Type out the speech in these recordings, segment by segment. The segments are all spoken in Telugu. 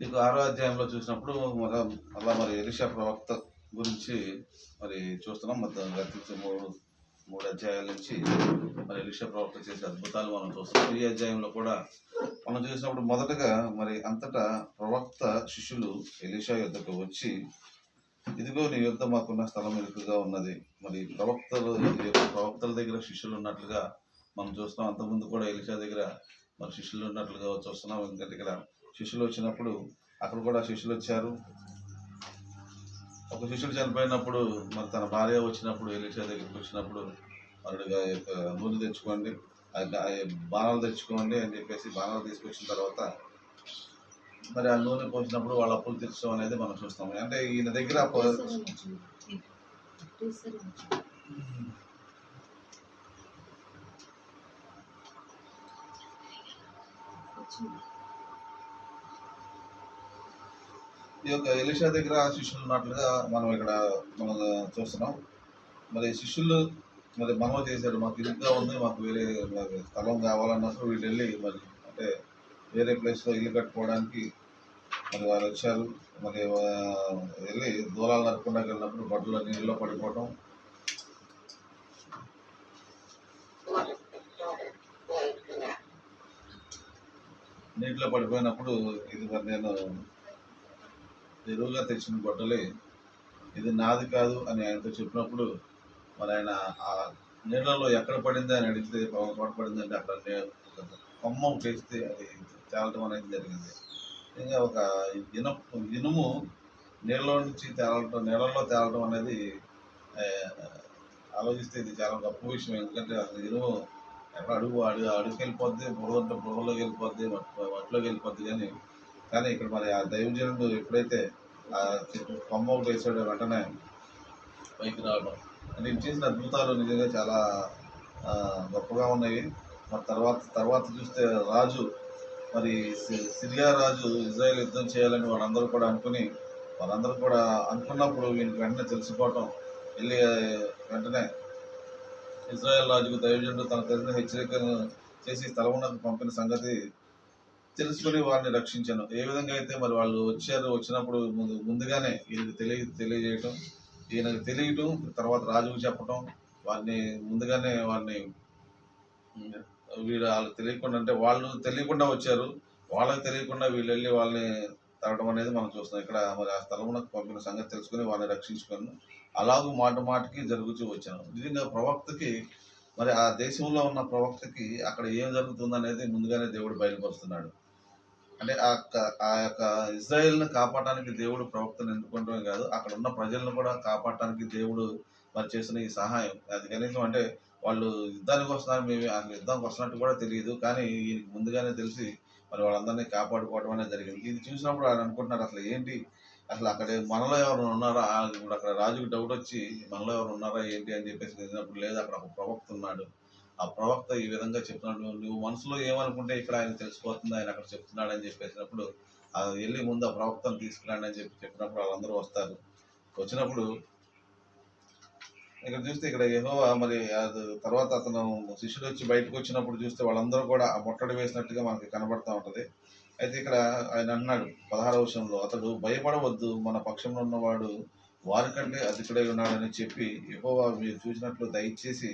మీకు ఆరో అధ్యాయంలో చూసినప్పుడు మన అలా మరి ఎలిషా ప్రవక్త గురించి మరి చూస్తున్నాం. మొత్తం గతించే మూడు మూడు అధ్యాయాల నుంచి మరి ఎలిషా ప్రవక్త చేసే అద్భుతాలు మనం చూస్తున్నాం. ఈ అధ్యాయంలో కూడా మనం చూసినప్పుడు మొదటగా మరి అంతటా ప్రవక్త శిష్యులు ఎలిషా యుద్ధకు వచ్చి ఇదిగో నీ యుద్ధ మాకున్న స్థలం ఇరుకుగా ఉన్నది. మరి ప్రవక్తలు ప్రవక్తల దగ్గర శిష్యులు ఉన్నట్లుగా మనం చూస్తున్నాం అంతకుముందు కూడా ఎలిషా దగ్గర మరి శిష్యులు ఉన్నట్లుగా చూస్తున్నాం ఎందుకంటే ఇక్కడ శిష్యులు వచ్చినప్పుడు అక్కడ కూడా శిష్యులు వచ్చారు. ఒక శిష్యుడు చనిపోయినప్పుడు మరి తన భార్య వచ్చినప్పుడు ఎలిషా దగ్గరికి వచ్చినప్పుడు మరుడుగా నూనె తెచ్చుకోండి బాణాలు తెచ్చుకోండి అని చెప్పేసి బాణాలు తీసుకొచ్చిన తర్వాత మరి ఆ నూనె పోసినప్పుడు వాళ్ళ అప్పులు తీర్చడం అనేది మనం చూస్తాం. అంటే ఈయన దగ్గర ఈ యొక్క ఎలిషా దగ్గర శిష్యులు ఉన్నట్లుగా మనం ఇక్కడ మనం చూస్తున్నాం. మరి శిష్యులు మరి మనవ చేశారు మాకు ఇరుగ్గా ఉంది మాకు వేరే మాకు స్థలం కావాలన్నప్పుడు వీళ్ళు వెళ్ళి మరి అంటే వేరే ప్లేస్లో ఇల్లు కట్టుకోవడానికి మరి వారు వచ్చారు. మరి వెళ్ళి దూరాలు నడుపుకుండా వెళ్ళినప్పుడు బట్టలు నీళ్ళలో పడిపోవటం నీటిలో పడిపోయినప్పుడు ఇది మరి నేను ఎరువుగా తెచ్చిన గొడ్డలి ఇది నాది కాదు అని ఆయనతో చెప్పినప్పుడు మరి ఆయన ఆ నీళ్ళలో ఎక్కడ పడింది అని అడిగితే ఒక చోట పడింది అంటే అక్కడ కొమ్మ చేస్తే అది తేలటం అనేది జరిగింది. ఇంకా ఒక ఇనుము ఇనుము నీళ్ళలో నుంచి తేలటం నీళ్ళలో తేలటం అనేది ఆలోచిస్తే ఇది చాలా గొప్ప విషయం. ఎందుకంటే అసలు ఇనుము అడుగు అడుగు అడుగుకి వెళ్ళిపోద్ది బుర్ర బుడగలోకి వెళ్ళిపోద్ది మట్టి వెళ్ళిపోద్ది కానీ కానీ ఇక్కడ మరి ఆ దైవజనుడు ఎప్పుడైతే ఆ చెట్టు కొమ్మ ఒకటి వేసాడో వెంటనే పైకి రావడం. నేను చేసిన అద్భుతాలు నిజంగా చాలా గొప్పగా ఉన్నాయి. మరి తర్వాత తర్వాత చూస్తే రాజు మరి సిరియా రాజు ఇజ్రాయెల్ యుద్ధం చేయాలని వాళ్ళందరూ కూడా అనుకుని వాళ్ళందరూ కూడా అనుకున్నప్పుడు వీళ్ళకి వెంటనే తెలిసిపోవటం. వెళ్ళి వెంటనే ఇజ్రాయెల్ రాజుకు దైవజనుడు తన తెలిసిన హెచ్చరికను చేసి స్థలమునకు పంపిన సంగతి తెలుసుకుని వారిని రక్షించాను. ఏ విధంగా అయితే మరి వాళ్ళు వచ్చారు వచ్చినప్పుడు ముందు ముందుగానే ఈయనకు తెలియ తెలియజేయటం ఈయనకు తెలియటం తర్వాత రాజుకు చెప్పటం వారిని ముందుగానే వారిని వీళ్ళు వాళ్ళకి తెలియకుండా అంటే వాళ్ళు తెలియకుండా వచ్చారు. వాళ్ళకి తెలియకుండా వీళ్ళు వెళ్ళి వాళ్ళని తరగడం అనేది మనం చూస్తున్నాం. ఇక్కడ మరి ఆ స్థలమునకు పంపిన సంగతి తెలుసుకుని వాళ్ళని రక్షించుకొని అలాగూ మాట మాటకి జరుగుతూ వచ్చాను నిజంగా ప్రవక్తకి మరి ఆ దేశంలో ఉన్న ప్రవక్తకి అక్కడ ఏం జరుగుతుందనేది ముందుగానే దేవుడు బయలుపరుస్తున్నాడు. అంటే ఆ యొక్క- ఆ యొక్క ఇజ్రాయెల్ని కాపాడటానికి దేవుడు ప్రవక్తను ఎన్నుకోవడమే కాదు అక్కడ ఉన్న ప్రజలను కూడా కాపాడటానికి దేవుడు మరి చేసిన ఈ సహాయం. అది కనీసం అంటే వాళ్ళు యుద్ధానికి వస్తున్నారు మేము అసలు యుద్ధానికి వస్తున్నట్టు కూడా తెలియదు. కానీ ఈయనకి ముందుగానే తెలిసి మరి వాళ్ళందరినీ కాపాడుకోవడం అనేది జరిగింది. ఇది చూసినప్పుడు ఆయన అనుకుంటున్నారు అసలు ఏంటి? అసలు అక్కడ మనలో ఎవరు ఉన్నారా? ఇప్పుడు అక్కడ రాజుకి డౌట్ వచ్చి మనలో ఎవరు ఉన్నారా? ఏంటి? అని చెప్పేసి తెలిసినప్పుడు లేదు అక్కడ ఒక ప్రవక్త ఉన్నాడు. ఆ ప్రవక్త ఈ విధంగా చెప్తున్నాడు నువ్వు- మనసులో ఏమనుకుంటే ఇక్కడ ఆయన తెలిసిపోతుంది ఆయన అక్కడ చెప్తున్నాడు అని చెప్పేసినప్పుడు వెళ్ళి ముందు ఆ ప్రవక్తను తీసుకురాండి అని చెప్పి చెప్పినప్పుడు వాళ్ళందరూ వస్తారు. వచ్చినప్పుడు ఇక్కడ చూస్తే ఇక్కడ ఏహో మరి అది తర్వాత అతను శిష్యుడు వచ్చి బయటకు వచ్చినప్పుడు చూస్తే వాళ్ళందరూ కూడా ఆ ముట్టడి వేసినట్టుగా మనకి కనబడతా ఉంటుంది. అయితే ఇక్కడ ఆయన అన్నాడు పదహారవ విషయంలో అతడు భయపడవద్దు మన పక్షంలో ఉన్నవాడు వారికంటే అధికుడై ఉన్నాడని చెప్పి యెహోవా మీరు చూసినట్లు దయచేసి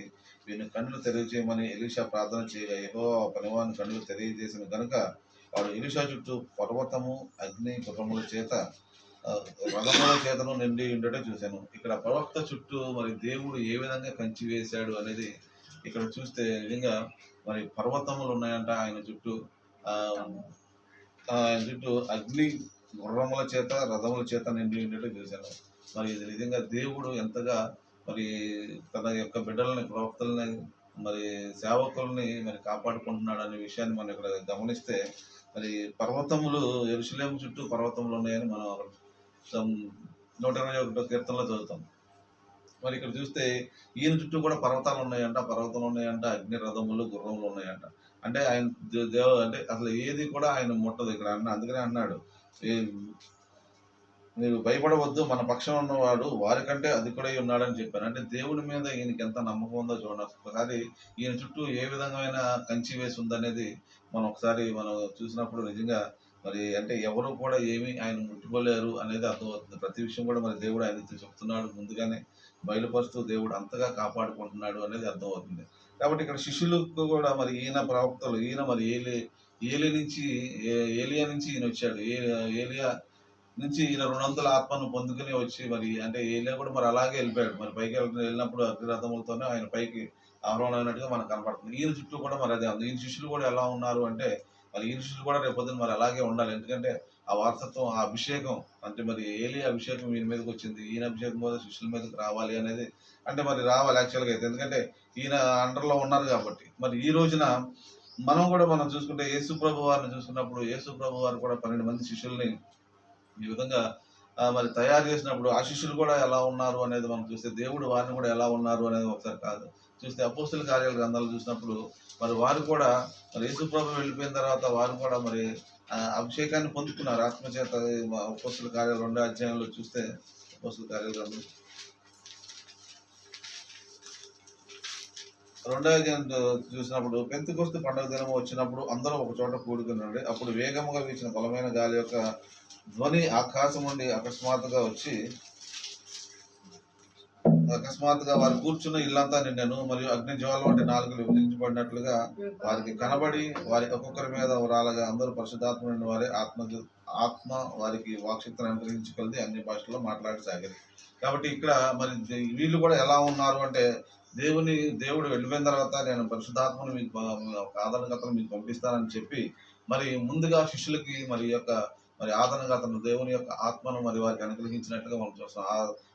వీని కన్నులు తెలియజేయమని ఎలీషా ప్రార్థన చేయగా యెహోవా పనివాని కన్నులు తెలియజేసిన కనుక వాడు ఎలీషా చుట్టూ పర్వతము అగ్ని గుర్రముల చేత రథముల చేతను నిండి ఉండటం చూశాను. ఇక్కడ ప్రవక్త చుట్టూ మరి దేవుడు ఏ విధంగా కంచి వేశాడు అనేది ఇక్కడ చూస్తే నిజంగా మరి పర్వతములు ఉన్నాయంట. ఆయన చుట్టూ ఆయన చుట్టూ అగ్ని గుర్రముల చేత రథముల చేత నిండి ఉండటం చూశాను. మరి ఇది నిజంగా దేవుడు ఎంతగా మరి తన యొక్క బిడ్డలని ప్రవక్తలని మరి సేవకుల్ని మరి కాపాడుకుంటున్నాడు అనే విషయాన్ని మనం ఇక్కడ గమనిస్తే మరి పర్వతములు ఎరుసలేము చుట్టూ పర్వతములు ఉన్నాయని మనం నూట ఇరవై ఒకటో కీర్తనలో చదువుతాం. మరి ఇక్కడ చూస్తే ఈయన చుట్టూ కూడా పర్వతాలు ఉన్నాయంట పర్వతాలు ఉన్నాయంట అగ్ని రథములు గుర్రములు ఉన్నాయంట. అంటే ఆయన దేవ అంటే అసలు ఏది కూడా ఆయన ముట్టదు ఇక్కడ అన్న అందుకనే అన్నాడు ఏ భయపడవద్దు మన పక్షం ఉన్నవాడు వారికంటే అధికుడై ఉన్నాడని చెప్పాను. అంటే దేవుడి మీద ఈయనకి ఎంత నమ్మకం ఉందో చూడండి. ఒకసారి ఈయన చుట్టూ ఏ విధమైన కంచి వేసి ఉందనేది మనం ఒకసారి మనం చూసినప్పుడు నిజంగా మరి అంటే ఎవరు కూడా ఏమీ ఆయన ముట్టుకోలేరు అనేది అర్థమవుతుంది. ప్రతి విషయం కూడా మరి దేవుడు ఆయనతో చెప్తున్నాడు. ముందుగానే బయలుపరుస్తూ దేవుడు అంతగా కాపాడుకుంటున్నాడు అనేది అర్థమవుతుంది. కాబట్టి ఇక్కడ శిష్యులకు కూడా మరి ఈయన ప్రవక్తలు ఈయన మరి ఏలి ఏలి నుంచి ఏ- ఏలియా నుంచి ఈయన వచ్చాడు. ఏ- ఏలియా నుంచి ఈయన రెండొంతుల ఆత్మను పొందుకుని వచ్చి మరి అంటే ఏలియా కూడా మరి అలాగే వెళ్ళిపోయాడు. మరి పైకి వెళ్తున్న- వెళ్ళినప్పుడు అగ్నిరథములతోనే ఆయన పైకి ఆహ్వానం అయినట్టుగా మనకు కనపడుతుంది. ఈయన చుట్టూ కూడా మరి అదే ఉంది. ఈయన శిష్యులు కూడా ఎలా ఉన్నారు అంటే మరి ఈ శిష్యులు కూడా రేపొద్దున మరి అలాగే ఉండాలి. ఎందుకంటే ఆ వారసత్వం ఆ అభిషేకం అంటే మరి ఏలి అభిషేకం ఈయన మీదకి వచ్చింది ఈయన అభిషేకం కూడా శిష్యుల మీదకి రావాలి అనేది అంటే మరి రావాలి యాక్చువల్గా అయితే. ఎందుకంటే ఈయన అండర్లో ఉన్నారు కాబట్టి. మరి ఈ రోజున మనం కూడా మనం చూసుకుంటే యేసు ప్రభు వారిని చూసుకున్నప్పుడు యేసు ప్రభు వారు కూడా పన్నెండు మంది శిష్యుల్ని ఈ విధంగా మరి తయారు చేసినప్పుడు ఆ శిష్యులు కూడా ఎలా ఉన్నారు అనేది మనం చూస్తే దేవుడు వారిని కూడా ఎలా ఉన్నారు అనేది ఒకసారి కాదు. చూస్తే అపోస్తుల కార్యాల గ్రంథాలు చూసినప్పుడు మరి వారు కూడా మరి యేసుప్రభు వెళ్ళిపోయిన తర్వాత వారు కూడా మరి అభిషేకాన్ని పొందుకున్నారు. ఆత్మచేత అపోస్తుల కార్యాలు రెండో అధ్యాయంలో చూస్తే అపోస్తుల కార్యాల గ్రంథం. రెండో చూసినప్పుడు పెంతుకొస్తు పండుగ దినం వచ్చినప్పుడు అందరూ ఒక చోట కూడుకున్నాడు. అప్పుడు వేగముగా వీచిన బలమైన గాలి యొక్క ధ్వని ఆకాశం నుండి అకస్మాత్తుగా వచ్చి అకస్మాత్తుగా వారు కూర్చున్న ఇల్లంతా నిండాను మరియు అగ్ని జ్వాల వంటి నాలుగు విభజించబడినట్లుగా వారికి కనబడి వారి ఒక్కొక్కరి మీద రాలగా అందరూ పరిశుద్ధాత్మ నుండి వారి ఆత్మ ఆత్మ వారికి వాక్శక్తిని అనుగ్రహించుకొలిది అన్ని భాషల్లో మాట్లాడసాగారు కాబట్టి ఇక్కడ మరి వీళ్ళు కూడా ఎలా ఉన్నారు అంటే దేవుని దేవుడు వెళ్ళిపోయిన తర్వాత నేను పరిశుద్ధాత్మను మీకు ప- ఒక మీకు పంపిస్తానని చెప్పి మరి ముందుగా శిష్యులకి మరి యొక్క మరి ఆదరణకతను దేవుని యొక్క ఆత్మను మరి వారికి అనుగ్రహించినట్టుగా మనం చూస్తాం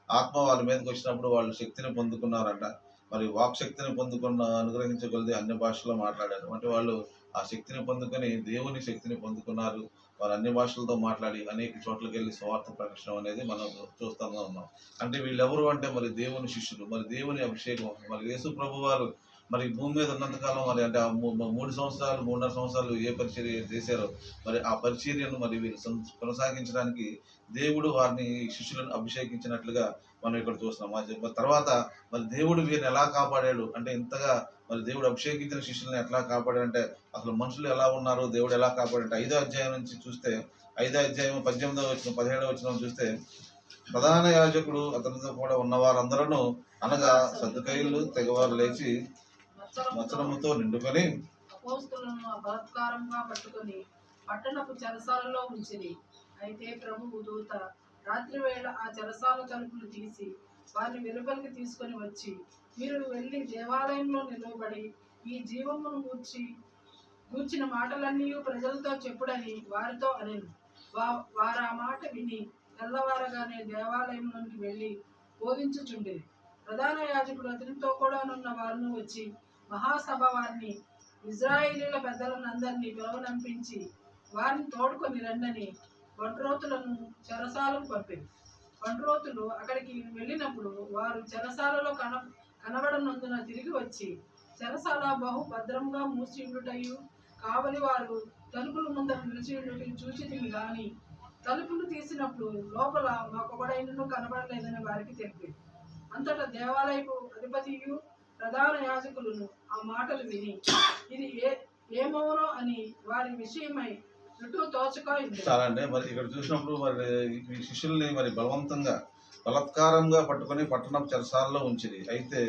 ఆత్మ వాళ్ళ మీదకి వచ్చినప్పుడు వాళ్ళు శక్తిని పొందుకున్నారంట. మరి వాక్ శక్తిని పొందుకున్న అనుగ్రహించగలిది అన్ని భాషల్లో మాట్లాడారు. అంటే వాళ్ళు ఆ శక్తిని పొందుకొని దేవుని శక్తిని పొందుకున్నారు. వారు అన్ని భాషలతో మాట్లాడి అనేక చోట్లకి వెళ్ళి స్వార్థ ప్రకటన అనేది మనం చూస్తూనే ఉన్నాం. అంటే వీళ్ళెవరు అంటే మరి దేవుని శిష్యులు మరి దేవుని అభిషేకం మరి యేసు ప్రభు వారు మరి భూమి మీద ఉన్నంతకాలం మరి అంటే ఆ మూడు సంవత్సరాలు మూడున్నర సంవత్సరాలు ఏ పరిచర్య చేశారో మరి ఆ పరిచర్యను మరి వీరు కొనసాగించడానికి దేవుడు వారిని శిష్యులను అభిషేకించినట్లుగా మనం ఇక్కడ చూస్తున్నాం. మరి తర్వాత మరి దేవుడు వీరిని ఎలా కాపాడాడు? అంటే ఇంతగా మరి దేవుడు అభిషేకించిన శిష్యులను ఎట్లా కాపాడాడంటే అసలు మనుషులు ఎలా ఉన్నారు దేవుడు ఎలా కాపాడంటే ఐదో అధ్యాయం నుంచి చూస్తే ఐదో అధ్యాయం పద్దెనిమిదో వచ్చిన పదిహేడో వచ్చిన చూస్తే ప్రధాన యాజకుడు అతనితో కూడా ఉన్న వారందరూ అనగా సర్దుకైలు తెగవారు లేచి మచ్చనముతో నిండుకొని పట్టుకొని పట్టణపు చెరసాలలో ఉంచింది అయితే ప్రభువు దూత రాత్రి వేళ ఆ చెరసాల తలుపులు తీసి వారిని వెలుపలికి తీసుకొని వచ్చి మీరు వెళ్ళి దేవాలయంలో నిలవబడి ఈ జీవమును గూర్చి గూర్చిన మాటలన్నీ ప్రజలతో చెప్పుడని వారితో అనేను. వా వారు ఆ మాట విని తెల్లవారగానే దేవాలయంలోనికి వెళ్ళి బోధించుచుండేది ప్రధాన యాజకుడు అతనితో కూడా నున్న వారిని వచ్చి మహాసభ వారిని ఇజ్రాయిలీల పెద్దలను అందరినీ పిలవనంపించి వారిని తోడుకొని రండని ఒంట్రోతులను చెరసాలకు పంపింది. ఒంట్రోతులు అక్కడికి వెళ్ళినప్పుడు వారు చెరసాలలో కన కనబడనందున తిరిగి వచ్చి చెరసాల బహు భద్రంగా మూసి ఉండుటయు కావలి వారు తలుపుల ముందర నిలిచి ఉండుటయు చూచి గాని తలుపులు తీసినప్పుడు లోపల ఒకడైనను కనబడలేదని వారికి తెలిపి అంతటా దేవాలయపు అధిపతియు ప్రధాన యాజకులను ఆ మాటలు విని ఇది ఏ ఏమవునో అని వారి విషయమై సరే చాలా అండి మరి ఇక్కడ చూసినప్పుడు మరి ఈ శిష్యుల్ని మరి బలవంతంగా బలత్కారంగా పట్టుకొని పట్టణం చెరసాలలో ఉంచింది అయితే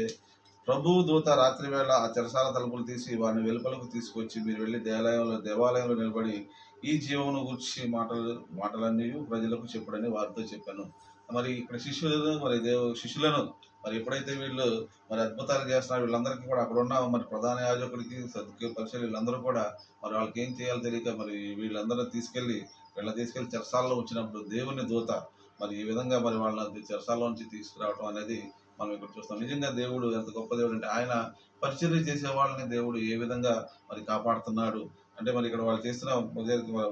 ప్రభు దూత రాత్రి వేళ ఆ చెరసాల తలుపులు తీసి వారిని వెలుపలకు తీసుకొచ్చి మీరు వెళ్ళి దేవాలయంలో దేవాలయంలో నిలబడి ఈ జీవమును గురించి మాటలు మాటలన్నీ ప్రజలకు చెప్పుడని వారితో చెప్పాను. మరి ఇక్కడ శిష్యులను మరి దేవు శిష్యులను మరి ఎప్పుడైతే వీళ్ళు మరి అద్భుతాలు చేస్తున్నారు వీళ్ళందరికీ కూడా అక్కడ ఉన్న మరి ప్రధాన యాజకుడికి సద్దుకే పరిచయం వీళ్ళందరూ కూడా మరి వాళ్ళకి ఏం చేయాలో తెలియక మరి వీళ్ళందరూ తీసుకెళ్ళి వీళ్ళ తీసుకెళ్ళి చెరసాలలో వచ్చినప్పుడు దేవుని దూత మరి ఈ విధంగా మరి వాళ్ళని చెరసాల నుంచి తీసుకురావడం అనేది మనం ఇక్కడ చూస్తాం. నిజంగా దేవుడు ఎంత గొప్ప దేవుడు అంటే ఆయన పరిచర్య చేసే వాళ్ళని దేవుడు ఏ విధంగా మరి కాపాడుతున్నాడు అంటే మరి ఇక్కడ వాళ్ళు చేసిన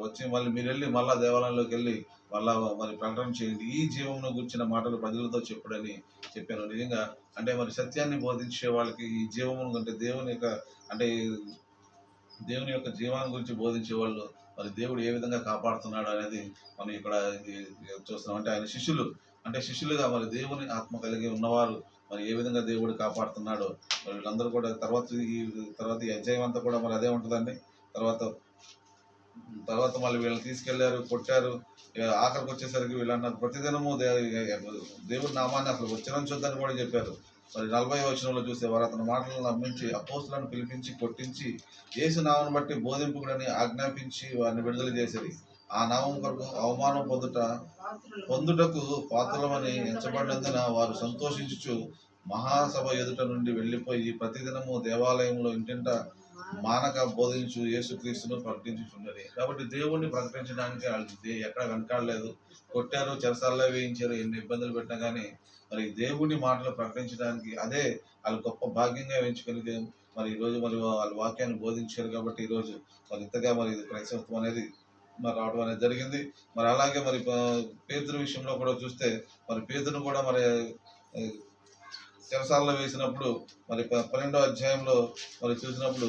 వచ్చి మళ్ళీ మీరు వెళ్ళి మళ్ళా దేవాలయంలోకి వెళ్ళి మళ్ళా మరి ప్రకటన చేయండి. ఈ జీవమును గుర్చిన మాటలు ప్రజలతో చెప్పుడని చెప్పాను. నిజంగా అంటే మరి సత్యాన్ని బోధించే వాళ్ళకి ఈ జీవమును అంటే దేవుని యొక్క అంటే దేవుని యొక్క జీవాన్ని గురించి బోధించే వాళ్ళు మరి దేవుడు ఏ విధంగా కాపాడుతున్నాడు అనేది మనం ఇక్కడ చూస్తున్నాం. అంటే ఆయన శిష్యులు అంటే శిష్యులుగా మరి దేవుని ఆత్మ కలిగి ఉన్నవారు మరి ఏ విధంగా దేవుడు కాపాడుతున్నాడో మరి వీళ్ళందరూ కూడా తర్వాత ఈ తర్వాత ఈ అధ్యాయం అంతా కూడా మరి అదే ఉంటుందండి. తర్వాత తర్వాత మళ్ళీ వీళ్ళని తీసుకెళ్ళారు కొట్టారు. ఆఖరికి వచ్చేసరికి వీళ్ళు అన్నారు ప్రతిదినము దే- దేవుడి నామాన్ని అసలు వచ్చిన చూద్దని కూడా చెప్పారు. మరి నలభై వచనంలో చూస్తే వారు అతని మాటలను నమ్మించి అపోస్తులను పిలిపించి కొట్టించి యేసు నామను బట్టి బోధింపుకుడని ఆజ్ఞాపించి వారిని విడుదల చేసేది ఆ నామం కొరకు అవమానం పొందుట పొందుటకు పాత్రలమని ఎంచబడినందున వారు సంతోషించుచు మహాసభ ఎదుట నుండి వెళ్ళిపోయి ప్రతిదినము దేవాలయంలో ఇంటింట మానక బోధించు యేసుక్రీస్తును ప్రకటించుచున్నది. కాబట్టి దేవుణ్ణి ప్రకటించడానికి వాళ్ళు ఎక్కడ వెనకాడలేదు. కొట్టారు చెరసాల్లో వేయించారు ఎన్ని ఇబ్బందులు పెట్టినా కానీ మరి దేవుని మాటలు ప్రకటించడానికి అదే వాళ్ళు గొప్ప భాగ్యంగా వేయించగలిగే మరి ఈరోజు మరి వాళ్ళ వాక్యాన్ని బోధించారు కాబట్టి ఈరోజు మరి ఇంతగా మరి క్రైస్తవత్వం అనేది మరి రావడం అనేది జరిగింది. మరి అలాగే మరి పేదల విషయంలో కూడా చూస్తే మరి పేదను కూడా మరి చెరసాలలో వేసినప్పుడు మరి పన్నెండో అధ్యాయంలో మరి చూసినప్పుడు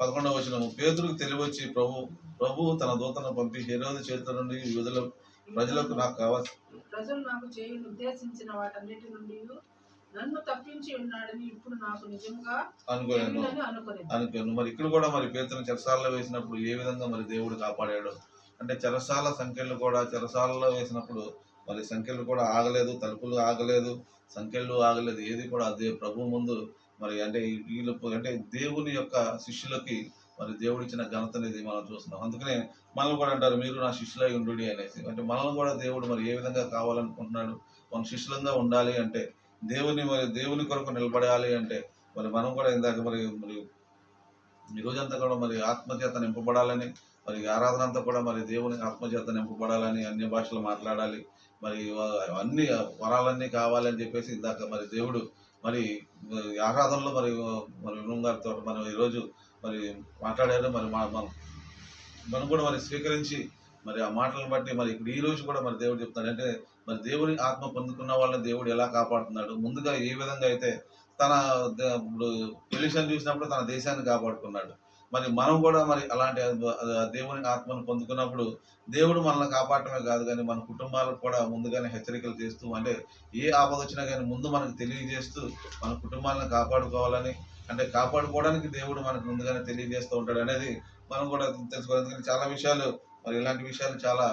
పదకొండవ వచనము. పేతురుకు తెలివచ్చి ప్రభు ప్రభు తన దూతను పంపి హేరోదు చేతుల నుండి యూదుల ప్రజలకు నాకు కావాల్సి ప్రజలు నాకు చేయని ఉద్దేశించిన వాటన్నిటి నుండి నన్ను తప్పించి ఉన్నాడని ఇప్పుడు నాకు నిజంగా అనుకునేది అనుకోను మరి ఇక్కడ కూడా మరి పేతుని చెరసాలలో వేసినప్పుడు ఏ విధంగా మరి దేవుడు కాపాడాడు? అంటే చెరసాల సంఖ్యలు కూడా చెరసాలలో వేసినప్పుడు మరి సంఖ్యలు కూడా ఆగలేదు తలుపులు ఆగలేదు సంఖ్యలు ఆగలేదు ఏది కూడా అదే. ప్రభు ముందు మరి అంటే వీళ్ళు అంటే దేవుని యొక్క శిష్యులకి మరి దేవుడు ఇచ్చిన ఘనత అనేది మనం చూస్తున్నాం. అందుకనే మనల్ని కూడా అంటారు మీరు నా శిష్యులై ఉండు అనేసి. అంటే మనల్ని కూడా దేవుడు మరి ఏ విధంగా కావాలనుకుంటున్నాడు? మన శిష్యులంగా ఉండాలి అంటే దేవుని మరి దేవుని కొరకు నిలబడాలి అంటే మరి మనం కూడా ఇందాక మరి మరి ఈ రోజంతా కూడా మరి ఆత్మచేత నింపబడాలని మరి ఆరాధన అంతా కూడా మరి దేవుని ఆత్మచేత నింపబడాలని అన్ని భాషలు మాట్లాడాలి. మరి అన్ని వరాలన్నీ కావాలని చెప్పేసి ఇందాక మరి దేవుడు మరి ఆరాధనలో మరి మరి వినుమ్ గారితో మనం ఈరోజు మరి మాట్లాడారు. మరి మా మనం మనం కూడా మరి స్వీకరించి మరి ఆ మాటలను బట్టి మరి ఇప్పుడు ఈ రోజు కూడా మరి దేవుడు చెప్తాడు అంటే మరి దేవుని ఆత్మ పొందుకున్న వాళ్ళని దేవుడు ఎలా కాపాడుతున్నాడు? ముందుగా ఏ విధంగా అయితే తన ఇప్పుడు పొల్యూషన్ చూసినప్పుడు తన దేశాన్ని కాపాడుకున్నాడు? మరి మనం కూడా మరి అలాంటి దేవుని ఆత్మను పొందుకున్నప్పుడు దేవుడు మనల్ని కాపాడటమే కాదు కానీ మన కుటుంబాలకు కూడా ముందుగానే హెచ్చరికలు చేస్తూ అంటే ఏ ఆపద వచ్చినా కానీ ముందు మనకు తెలియజేస్తూ మన కుటుంబాలను కాపాడుకోవాలని అంటే కాపాడుకోవడానికి దేవుడు మనకు ముందుగానే తెలియజేస్తూ ఉంటాడు అనేది మనం కూడా తెలుసుకోవాలి. ఎందుకంటే చాలా విషయాలు మరి ఇలాంటి విషయాలు చాలా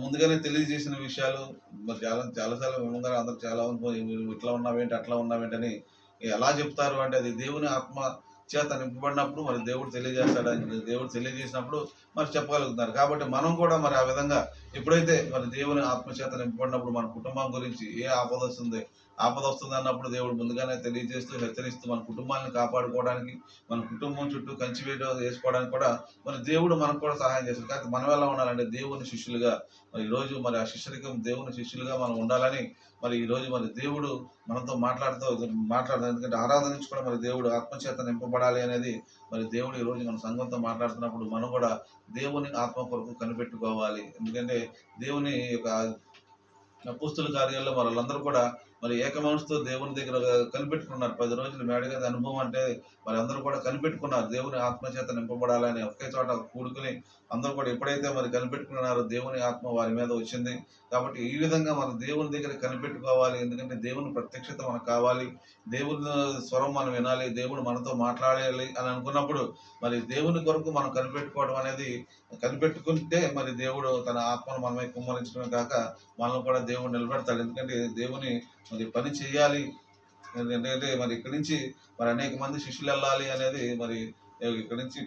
ముందుగానే తెలియజేసిన విషయాలు మరి చాలా చాలాసార్లు ముందుగా అందరూ చాలా ఇట్లా ఉన్నావేంటి? అట్లా ఉన్నావేంటని ఎలా చెప్తారు అంటే అది దేవుని ఆత్మ చేత నింపబడినప్పుడు మరి దేవుడు తెలియజేస్తాడు అని దేవుడు తెలియజేసినప్పుడు మరి చెప్పగలుగుతున్నారు. కాబట్టి మనం కూడా మరి ఆ విధంగా ఎప్పుడైతే మరి దేవుని ఆత్మచేత నింపబడినప్పుడు మన కుటుంబం గురించి ఏ ఆపద వస్తుంది ఆపద వస్తుంది అన్నప్పుడు దేవుడు ముందుగానే తెలియజేస్తూ హెచ్చరిస్తూ మన కుటుంబాన్ని కాపాడుకోవడానికి మన కుటుంబం చుట్టూ కంచి వేట వేసుకోవడానికి కూడా మరి దేవుడు మనకు కూడా సహాయం చేస్తాడు. కాబట్టి మనం ఎలా ఉండాలంటే దేవుని శిష్యులుగా మరి ఈరోజు మరి ఆ శిష్యులకి దేవుని శిష్యులుగా మనం ఉండాలని మరి ఈరోజు మరి దేవుడు మనతో మాట్లాడుతూ మాట్లాడుతాం ఎందుకంటే ఆరాధన నుంచి కూడా మరి దేవుడు ఆత్మచేత నింపబడాలి అనేది మరి దేవుడు ఈ రోజు మన సంఘంతో మాట్లాడుతున్నప్పుడు మనం కూడా దేవుని ఆత్మ కొరకు కనిపెట్టుకోవాలి. ఎందుకంటే దేవుని యొక్క పుస్తుల కార్యాల్లో మరి వాళ్ళందరూ కూడా మరి ఏక మనసుతో దేవుని దగ్గర కనిపెట్టుకున్నారు. పది రోజులు మేడగది అనుభవం అంటే మరి అందరూ కూడా కనిపెట్టుకున్నారు. దేవుని ఆత్మచేత నింపబడాలని ఒకే చోట కూడుకుని అందరూ కూడా ఎప్పుడైతే మరి కనిపెట్టుకున్నారో దేవుని ఆత్మ వారి మీద వచ్చింది. కాబట్టి ఈ విధంగా మనం దేవుని దగ్గర కనిపెట్టుకోవాలి. ఎందుకంటే దేవుని ప్రత్యక్షత మనకు కావాలి. దేవుని స్వరం మనం వినాలి. దేవుడు మనతో మాట్లాడాలి అని అనుకున్నప్పుడు మరి దేవుని కొరకు మనం కనిపెట్టుకోవడం అనేది కనిపెట్టుకుంటే మరి దేవుడు తన ఆత్మను మనమే కుమ్మరించడమే కాక మనం కూడా దేవుడు నిలబెడతాడు. ఎందుకంటే దేవుని మరి పని చేయాలి. ఎందుకంటే మరి ఇక్కడి నుంచి మరి అనేక మంది శిష్యులు వెళ్ళాలి అనేది మరి ఇక్కడి నుంచి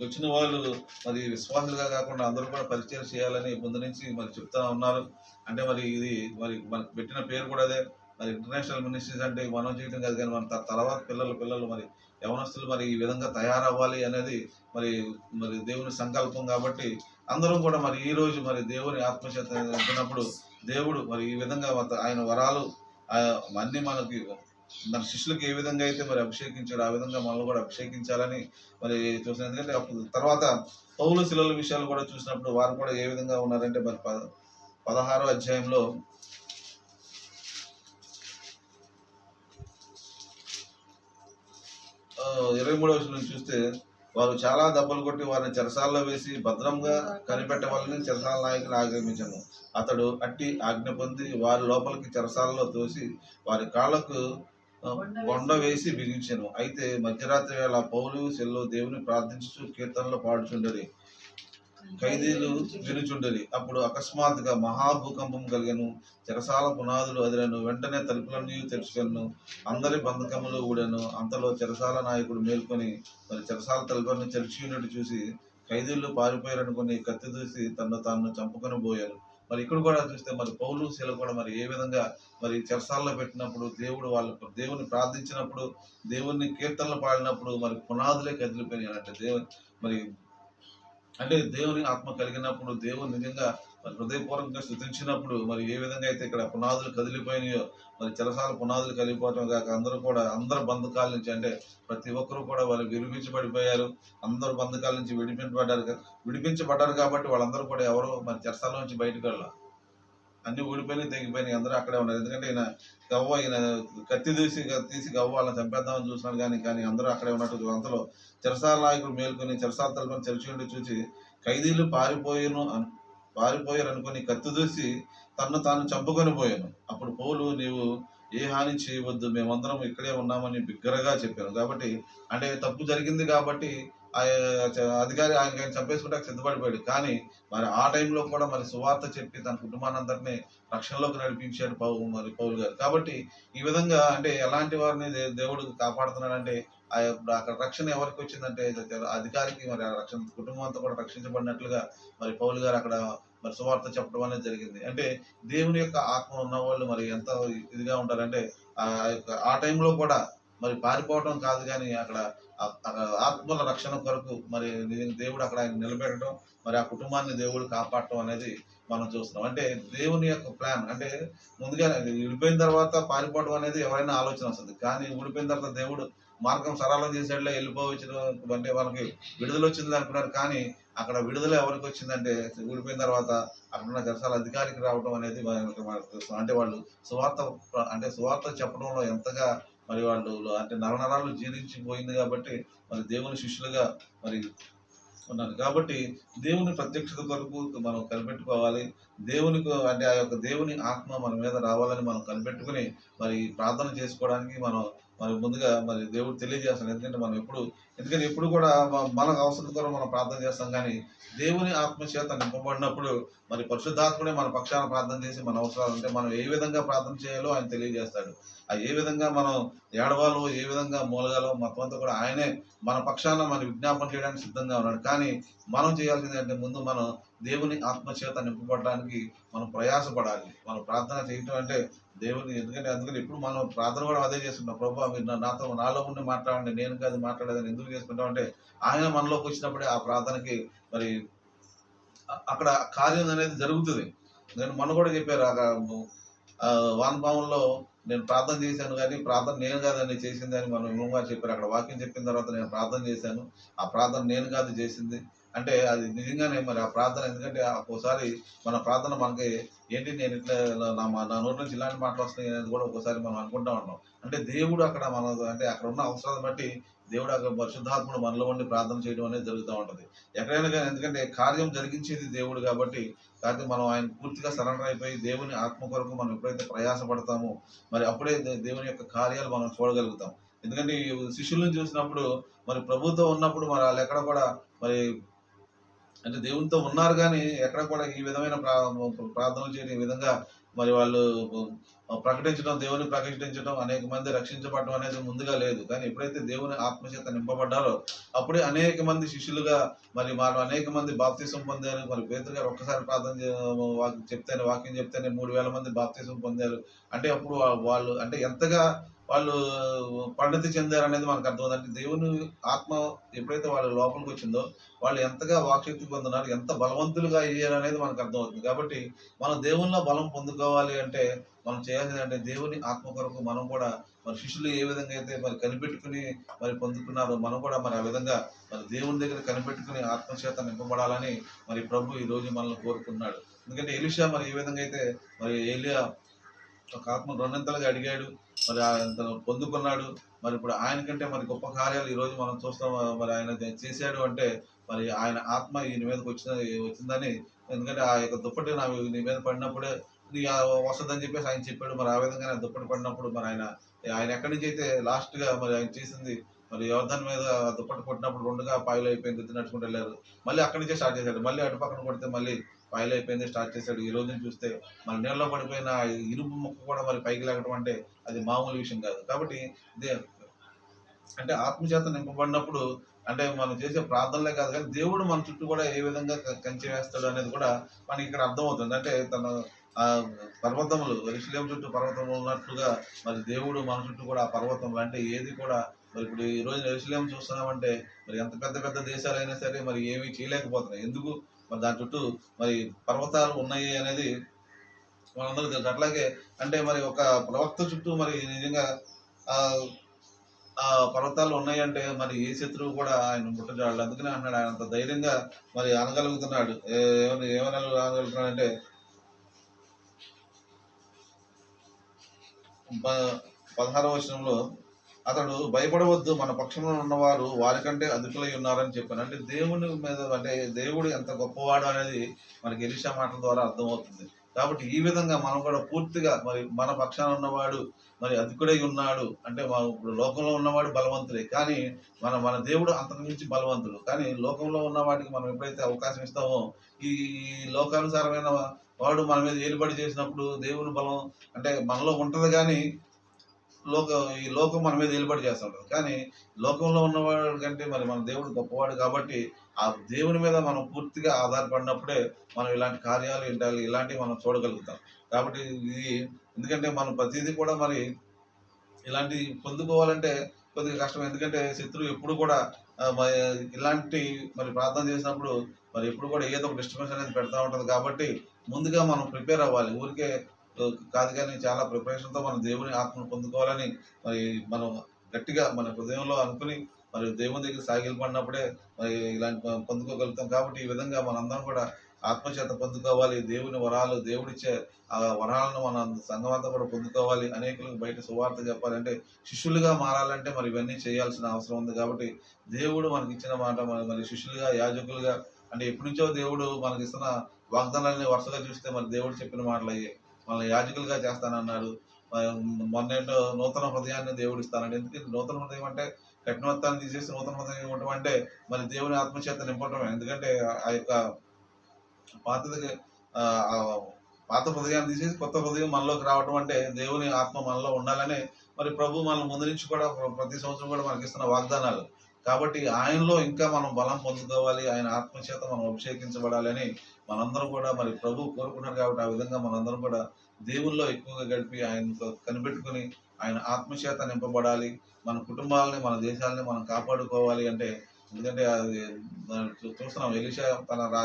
వచ్చిన వాళ్ళు మరి విశ్వాసులుగా కాకుండా అందరూ కూడా పరిచయం చేయాలని ముందు నుంచి మరి చెప్తా ఉన్నారు. అంటే మరి ఇది మరి మనకు పెట్టిన పేరు కూడా అదే. మరి ఇంటర్నేషనల్ మినిస్ట్రీస్ అంటే మనం చేయడం కాదు కానీ మన తర్వాత పిల్లలు పిల్లలు మరి యవనస్తులు మరి ఈ విధంగా తయారవ్వాలి అనేది మరి మరి దేవుని సంకల్పం కాబట్టి అందరం కూడా మరి ఈ రోజు మరి దేవుని ఆత్మచేత ఉంటున్నప్పుడు దేవుడు మరి ఈ విధంగా ఆయన వరాలు ఆ, అన్ని మనకి మన శిష్యులకు ఏ విధంగా అయితే మరి అభిషేకించాడు ఆ విధంగా మనల్ని కూడా అభిషేకించాలని మరి చూసిన ఎందుకంటే అప్పుడు తర్వాత పౌలు శిలల విషయాలు కూడా చూసినప్పుడు వారు కూడా ఏ విధంగా ఉన్నారంటే మరి ప- పదహారో అధ్యాయంలో ఇరవై మూడవ నుంచి చూస్తే వారు చాలా దెబ్బలు కొట్టి వారిని చెరసాల్లో వేసి భద్రంగా కనిపెట్టవాలని చెరసాల నాయకులు ఆక్రమించను. అతడు అట్టి ఆజ్ఞ పొంది వారి లోపలికి చెరసాలలో తోసి వారి కాళ్ళకు కొండ వేసి బిగించెను. అయితే మధ్యరాత్రి వేళ పౌలు సెల్లు దేవుని ప్రార్థించు కీర్తనలు పాడుచుండరి. ఖైదీలు వినుచుండరి. అప్పుడు అకస్మాత్తుగా మహాభూకంపం కలిగను. చెరసాల పునాదులు అదిరను. వెంటనే తలుపులన్నీ తెరుచుకొను అందరి బంధకములు ఊడెను. అంతలో చెరసాల నాయకుడు మేల్కొని మరి చెరసాల తలుపులను తెరిచినట్టు చూసి ఖైదీలు పారిపోయారనుకుని కత్తి దూసి తను తాను చంపుకొని పోయారు. మరి ఇక్కడ కూడా చూస్తే మరి పౌలు శీల కూడా మరి ఏ విధంగా మరి చెరసాల్లో పెట్టినప్పుడు దేవుడు వాళ్ళ దేవుని ప్రార్థించినప్పుడు దేవుని కీర్తనలు పాడినప్పుడు మరి పునాదులే కదిలిపోయినాయి అంటే దేవుని మరి అంటే దేవుని ఆత్మ కలిగినప్పుడు దేవుని నిజంగా మరి హృదయపూర్వకంగా స్థుతించినప్పుడు మరి ఏ విధంగా అయితే ఇక్కడ పునాదులు కదిలిపోయినాయో మరి చెరసాల పునాదులు కలిగిపోవటం కాక అందరూ కూడా అందరు బంధకాల నుంచి అంటే ప్రతి ఒక్కరు కూడా వాళ్ళు విడిపించబడిపోయారు అందరు బంధకాల నుంచి విడిపించబడ్డారు విడిపించబడ్డారు కాబట్టి వాళ్ళందరూ కూడా ఎవరు మరి చెరసాల నుంచి బయటకు వెళ్ళాలి. అన్ని ఊడిపోయినాయి తెగిపోయినాయి అందరూ అక్కడే ఉన్నారు. ఎందుకంటే ఈయన గవ్వ ఈయన కత్తి తీసి తీసి గవ్వ వాళ్ళని చంపేద్దామని చూసినాడు కానీ కానీ అందరూ అక్కడే ఉన్నట్టు అంతలో చెరసాల నాయకుడు మేల్కొని చెరసాల తలపని తెరిచి ఉండి చూసి ఖైదీలు పారిపోయాను పారిపోయారు అనుకుని కత్తి దూసి తన్ను తాను చంపుకొని పోయాను. అప్పుడు పౌలు నీవు ఏ హాని చేయవద్దు మేమందరం ఇక్కడే ఉన్నామని బిగ్గరగా చెప్పాను కాబట్టి అంటే తప్పు జరిగింది కాబట్టి అధికారి ఆయన చంపేసుకుంటే సిద్ధపడిపోయాడు. కానీ మరి ఆ టైంలో కూడా మరి సువార్త చెప్పి తన కుటుంబాన్ని రక్షణలోకి నడిపించాడు పౌ మరి పౌలు గారు. కాబట్టి ఈ విధంగా అంటే ఎలాంటి వారిని దేవుడు కాపాడుతున్నాడంటే ఆ యొక్క అక్కడ రక్షణ ఎవరికి వచ్చిందంటే అధికారికి మరి ఆ రక్షణ కుటుంబం అంతా కూడా రక్షించబడినట్లుగా మరి పౌలు గారు అక్కడ మరి సువార్త చెప్పడం అనేది జరిగింది. అంటే దేవుని యొక్క ఆత్మ ఉన్న వాళ్ళు మరి ఎంత ఇదిగా ఉంటారంటే ఆ యొక్క ఆ టైంలో కూడా మరి పారిపోవడం కాదు కానీ అక్కడ ఆత్మల రక్షణ కొరకు మరి దేవుడు అక్కడ ఆయన నిలబెట్టడం మరి ఆ కుటుంబాన్ని దేవుడు కాపాడటం అనేది మనం చూస్తున్నాం. అంటే దేవుని యొక్క ప్లాన్ అంటే ముందుగా విడిపోయిన తర్వాత పారిపోవడం అనేది ఎవరైనా ఆలోచన వస్తుంది. కానీ ఊడిపోయిన తర్వాత దేవుడు మార్గం సరళం చేసేట్లో వెళ్ళిపోవచ్చు అంటే వాళ్ళకి విడుదల వచ్చింది అనుకున్నారు. కానీ అక్కడ విడుదల ఎవరికి వచ్చిందంటే ఊడిపోయిన తర్వాత అక్కడ ఉన్న అధికారికి రావడం అనేది మనకి మనకు అంటే వాళ్ళు సువార్త అంటే సువార్త చెప్పడంలో ఎంతగా మరి వాళ్ళు అంటే నరనరాలు జీర్ణించిపోయింది కాబట్టి మరి దేవుని శిష్యులుగా మరి ఉన్నారు. కాబట్టి దేవుని ప్రత్యక్షత కొరకు మనం కనిపెట్టుకోవాలి. దేవునికి అంటే ఆ యొక్క దేవుని ఆత్మ మన మీద రావాలని మనం కనిపెట్టుకుని మరి ప్రార్థన చేసుకోవడానికి మనం మరి ముందుగా మరి దేవుడు తెలియజేస్తాం ఎందుకంటే మనం ఎప్పుడు ఎందుకంటే ఎప్పుడు కూడా మనకు అవసరం కూడా మనం ప్రార్థన చేస్తాం. కానీ దేవుని ఆత్మ చేత నింపబడినప్పుడు మరి పరిశుద్ధాత్ముడే మన పక్షాన ప్రార్థన చేసి మన అవసరాలు అంటే మనం ఏ విధంగా ప్రార్థన చేయాలో ఆయన తెలియజేస్తాడు. ఆ ఏ విధంగా మనం ఏడవాలో ఏ విధంగా మూలగాలో మొత్తం అంతా కూడా ఆయనే మన పక్షాన మన విజ్ఞాపన చేయడానికి సిద్ధంగా ఉన్నాడు. కానీ మనం చేయాల్సింది అంటే ముందు మనం దేవుని ఆత్మ చేత నింపబడడానికి మనం ప్రయాసపడాలి. మనం ప్రార్థన చేయటం అంటే దేవుని ఎందుకంటే అందుకని ఇప్పుడు మనం ప్రార్థన కూడా అదే చేస్తున్నాం ప్రభావ మీరు నాతో నాలో ఉండి మాట్లాడండి. నేను కాదు మాట్లాడేదని ఎందుకు చేసుకుంటాం అంటే ఆయన మనలోకి వచ్చినప్పుడే ఆ ప్రార్థనకి మరి అక్కడ కార్యం అనేది జరుగుతుంది. నేను మొన్న కూడా చెప్పారు అక్కడ ఆ, వానపాములో నేను ప్రార్థన చేశాను కానీ ప్రార్థన నేను కాదని చేసింది అని మనం విమగా చెప్పారు. అక్కడ వాక్యం చెప్పిన తర్వాత నేను ప్రార్థన చేశాను. ఆ ప్రార్థన నేను కాదు చేసింది. అంటే అది నిజంగానే మరి ఆ ప్రార్థన ఎందుకంటే ఒక్కోసారి మన ప్రార్థన మనకి ఏంటి నేను ఇట్లా నా నా నోటి నుంచి ఇలాంటి మాటలు వస్తున్నాయి అనేది కూడా ఒక్కోసారి మనం అనుకుంటా ఉంటాం అంటే దేవుడు అక్కడ మన అంటే అక్కడ ఉన్న అవసరాలను బట్టి దేవుడు అక్కడ పరిశుద్ధాత్ముడు మనలో ఉండి ప్రార్థన చేయడం అనేది జరుగుతూ ఉంటుంది. ఎక్కడైనా కానీ ఎందుకంటే కార్యం జరిగించేది దేవుడు కాబట్టి కాబట్టి మనం ఆయన పూర్తిగా సరెండర్ అయిపోయి దేవుని ఆత్మ కొరకు మనం ఎప్పుడైతే ప్రయాసపడతామో మరి అప్పుడే దేవుని యొక్క కార్యాలు మనం చూడగలుగుతాం. ఎందుకంటే ఈ శిష్యులను చూసినప్పుడు మరి ప్రభుత్వం ఉన్నప్పుడు మరి వాళ్ళు ఎక్కడ కూడా మరి అంటే దేవునితో ఉన్నారు కానీ ఎక్కడ కూడా ఈ విధమైన ప్రా ప్రార్థనలు చేయడం ఈ విధంగా మరి వాళ్ళు ప్రకటించడం దేవుని ప్రకటించడం అనేక మంది రక్షించబడడం అనేది ముందుగా లేదు. కానీ ఎప్పుడైతే దేవుని ఆత్మచేత నింపబడ్డారో అప్పుడే అనేక మంది శిష్యులుగా మరి వాళ్ళు అనేక మంది బాప్తీసం పొందారు. మరి పేతురు గారు ఒక్కసారి ప్రార్థన చెప్తేనే వాక్యం చెప్తేనే మూడు వేల మంది బాప్తీసం పొందారు. అంటే అప్పుడు వాళ్ళు అంటే ఎంతగా వాళ్ళు పరిణతి చెందారు అనేది మనకు అర్థమవుతుంది. అంటే దేవుని ఆత్మ ఎప్పుడైతే వాళ్ళ లోపలికి వచ్చిందో వాళ్ళు ఎంతగా వాక్శక్తి పొందున్నారు ఎంత బలవంతులుగా అయ్యారు అనేది మనకు అర్థమవుతుంది. కాబట్టి మనం దేవునిలో బలం పొందుకోవాలి అంటే మనం చేయాల్సింది అంటే దేవుని ఆత్మ కొరకు మనం కూడా మరి శిష్యులు ఏ విధంగా అయితే మరి కనిపెట్టుకుని మరి పొందుకున్నారో మనం కూడా మరి ఆ విధంగా మరి దేవుని దగ్గర కనిపెట్టుకుని ఆత్మచేత నింపబడాలని మరి ప్రభు ఈ రోజు మనల్ని కోరుకున్నాడు ఎందుకంటే ఎలిషా మరి ఏ విధంగా అయితే మరి ఏలియా ఒక ఆత్మ రెండంతలుగా అడిగాడు. మరి ఆయన పొందుకున్నాడు. మరి ఇప్పుడు ఆయన కంటే మరి గొప్ప కార్యాలు ఈ రోజు మనం చూస్తాం. మరి ఆయన చేశాడు అంటే మరి ఆయన ఆత్మ ఈయన మీదకి వచ్చిన వచ్చిందని ఎందుకంటే ఆ యొక్క దుప్పటి నా నీ మీద పడినప్పుడే నీ ఆ వస్తుందని చెప్పేసి ఆయన చెప్పాడు. మరి ఆ విధంగానే దుప్పటి పడినప్పుడు మరి ఆయన ఆయన ఎక్కడి నుంచి అయితే లాస్ట్గా మరి ఆయన చేసింది మరి యోర్ధన్ మీద దుప్పటి కొట్టినప్పుడు రెండుగా పాయలు అయిపోయింది. నడుచుకుంటూ వెళ్ళారు. మళ్ళీ అక్కడి నుంచే స్టార్ట్ చేశాడు. మళ్ళీ అటు పక్కన కొడితే మళ్ళీ ఫైల్ అయిపోయింది స్టార్ట్ చేశాడు. ఈ రోజున చూస్తే మన నీళ్ళలో పడిపోయిన ఇరుపు ముక్క కూడా మరి పైకి లేకడం అంటే అది మామూలు విషయం కాదు. కాబట్టి ఇదే అంటే ఆత్మచేత నింపబడినప్పుడు అంటే మనం చేసే ప్రార్థనలే కాదు కానీ దేవుడు మన చుట్టూ కూడా ఏ విధంగా కంచి కంచె వేస్తాడు అనేది కూడా మనకి ఇక్కడ అర్థమవుతుంది. అంటే తన ఆ పర్వతములు ఎరుసలేం చుట్టూ పర్వతములు ఉన్నట్లుగా మరి దేవుడు మన చుట్టూ కూడా ఆ పర్వతములు అంటే ఏది కూడా మరి ఇప్పుడు ఈ రోజు ఎరుసలేం చూస్తున్నామంటే మరి ఎంత పెద్ద పెద్ద దేశాలైనా సరే మరి ఏమీ చేయలేకపోతున్నాయి. ఎందుకు? మరి దాని చుట్టూ మరి పర్వతాలు ఉన్నాయి అనేది మనందరూ తెలుసు. అట్లాగే అంటే మరి ఒక ప్రవక్త చుట్టూ మరి నిజంగా ఆ పర్వతాలు ఉన్నాయంటే మరి ఏ శత్రువు కూడా ఆయన ముట్టజాడు అందుకనే అన్నాడు ఆయన అంత ధైర్యంగా మరి అనగలుగుతున్నాడు ఏ- ఏమని ఏమని అనగలుగుతున్నాడు అంటే పదహారవ వచనంలో అతడు భయపడవద్దు మన పక్షంలో ఉన్నవారు వారికంటే అధికులై ఉన్నారని చెప్పాను. అంటే దేవుని మీద అంటే దేవుడు ఎంత గొప్పవాడు అనేది మనకి ఎలిషా మాటల ద్వారా అర్థమవుతుంది. కాబట్టి ఈ విధంగా మనం కూడా పూర్తిగా మరి మన పక్షాన ఉన్నవాడు మరి అధికుడై ఉన్నాడు. అంటే మా ఇప్పుడు లోకంలో ఉన్నవాడు బలవంతుడే. కానీ మన మన దేవుడు అంతకు మించి బలవంతుడు. కానీ లోకంలో ఉన్న వాటికి మనం ఎప్పుడైతే అవకాశం ఇస్తామో ఈ లోకానుసారమైన వాడు మన మీద ఏలుబడి చేసినప్పుడు దేవుని బలం అంటే మనలో ఉంటుంది కానీ లోక ఈ లోకం మన మీద నిలబడి చేస్తూ కానీ లోకంలో ఉన్నవాడు కంటే మరి మన దేవుడు గొప్పవాడు కాబట్టి ఆ దేవుని మీద మనం పూర్తిగా ఆధారపడినప్పుడే మనం ఇలాంటి కార్యాలు వింటాలి ఇలాంటివి మనం చూడగలుగుతాం. కాబట్టి ఇది ఎందుకంటే మనం ప్రతిదీ కూడా మరి ఇలాంటి పొందుకోవాలంటే కొద్దిగా కష్టం. ఎందుకంటే శత్రువు ఎప్పుడు కూడా మరి ఇలాంటి మరి ప్రార్థన చేసినప్పుడు మరి ఎప్పుడు కూడా ఏదో ఒక డిస్టర్బెన్స్ అనేది పెడతా ఉంటుంది కాబట్టి ముందుగా మనం ప్రిపేర్ అవ్వాలి. ఊరికే కాదు కానీ చాలా ప్రిపరేషన్తో మనం దేవుని ఆత్మను పొందుకోవాలని మరి మనం గట్టిగా మన హృదయంలో అనుకుని మరి దేవుని దగ్గర సాగిలపడినప్పుడే మరి ఇలాంటి పొందుకోగలుగుతాం కాబట్టి ఈ విధంగా మనందరం కూడా ఆత్మచేత పొందుకోవాలి. దేవుని వరాలు దేవుడిచ్చే ఆ వరాలను మన సంఘం అంతా కూడా పొందుకోవాలి. అనేకులకు బయట సువార్త చెప్పాలంటే శిష్యులుగా మారాలంటే మరి ఇవన్నీ చేయాల్సిన అవసరం ఉంది కాబట్టి దేవుడు మనకి ఇచ్చిన మాట మరి మరి శిష్యులుగా యాజకులుగా అంటే ఎప్పటి నుంచో దేవుడు మనకి ఇస్తున్న వాగ్దానాలని వరుసగా చూస్తే మరి దేవుడు చెప్పిన మాటలు అయ్యాయి మనల్ని యాజకులుగా చేస్తానన్నాడు. మొన్న నూతన హృదయాన్ని దేవుడు ఇస్తానండి. ఎందుకంటే నూతన హృదయం అంటే కఠినత్వాన్ని తీసేసి నూతన హృదయం ఇవ్వటం అంటే మరి దేవుని ఆత్మచేత నింపటమే. ఎందుకంటే ఆ యొక్క పాతది పాత హృదయాన్ని తీసేసి కొత్త హృదయం మనలోకి రావటం అంటే దేవుని ఆత్మ మనలో ఉండాలని మరి ప్రభు మన ముందు నుంచి కూడా ప్రతి సంవత్సరం కూడా మనకి ఇస్తున్న వాగ్దానాలు. కాబట్టి ఆయనలో ఇంకా మనం బలం పొందుకోవాలి ఆయన ఆత్మచేత మనం అభిషేకించబడాలని మనందరం కూడా మరి ప్రభు కోరుకున్నారు కాబట్టి ఆ విధంగా మనందరం కూడా దేవుల్లో ఎక్కువగా గడిపి ఆయనతో కనిపెట్టుకుని ఆయన ఆత్మచేత నింపబడాలి. మన కుటుంబాలని మన దేశాలని మనం కాపాడుకోవాలి అంటే ఎందుకంటే అది మనం చూస్తున్నాం ఎలిషా తన రా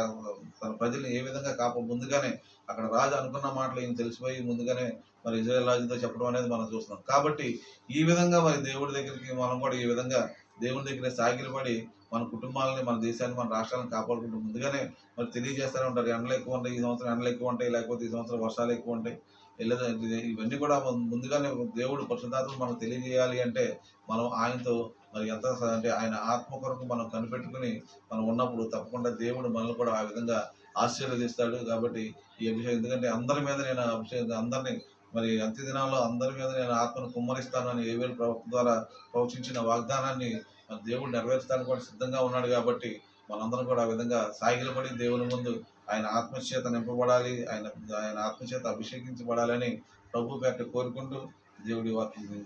తన ప్రజల్ని ఏ విధంగా కాప ముందుగానే అక్కడ రాజు అనుకున్న మాటలు ఈయన తెలిసిపోయి ముందుగానే మరి ఇజ్రాయల్ రాజుతో చెప్పడం అనేది మనం చూస్తున్నాం. కాబట్టి ఈ విధంగా మరి దేవుడి దగ్గరికి మనం కూడా ఈ విధంగా దేవుని దగ్గర సాగిలపడి మన కుటుంబాలని మన దేశాన్ని మన రాష్ట్రాలను కాపాడుకుంటూ ముందుగానే మరి తెలియజేస్తూనే ఉంటారు. ఎండలు ఎక్కువ ఉంటాయి ఈ సంవత్సరం ఎండలు ఎక్కువ ఉంటాయి లేకపోతే ఈ సంవత్సరం వర్షాలు ఎక్కువ ఉంటాయి. లేదా ఇవన్నీ కూడా ముందుగానే దేవుడు పరిశుద్ధాత్మను మనం తెలియజేయాలి అంటే మనం ఆయనతో మరి ఎంత అంటే ఆయన ఆత్మ కొరకు మనం కనిపెట్టుకుని మనం ఉన్నప్పుడు తప్పకుండా దేవుడు మనల్ని కూడా ఆ విధంగా ఆశీర్వదిస్తాడు కాబట్టి ఈ అభిషేకం. ఎందుకంటే అందరి మీద నేను అభిషేకం అందరినీ మరి అంత్య దినాల్లో అందరి మీద నేను ఆత్మను కుమ్మరిస్తానని అని ఏవేలు ప్రవక్త ద్వారా ప్రవచించిన వాగ్దానాన్ని మన దేవుడు నెరవేర్చడానికి కూడా సిద్ధంగా ఉన్నాడు కాబట్టి మనందరం కూడా ఆ విధంగా సాగిలపడి దేవుని ముందు ఆయన ఆత్మచేత నింపబడాలి ఆయన ఆయన ఆత్మచేత అభిషేకించబడాలని ప్రభు పేట కోరుకుంటూ దేవుడి వాక్యం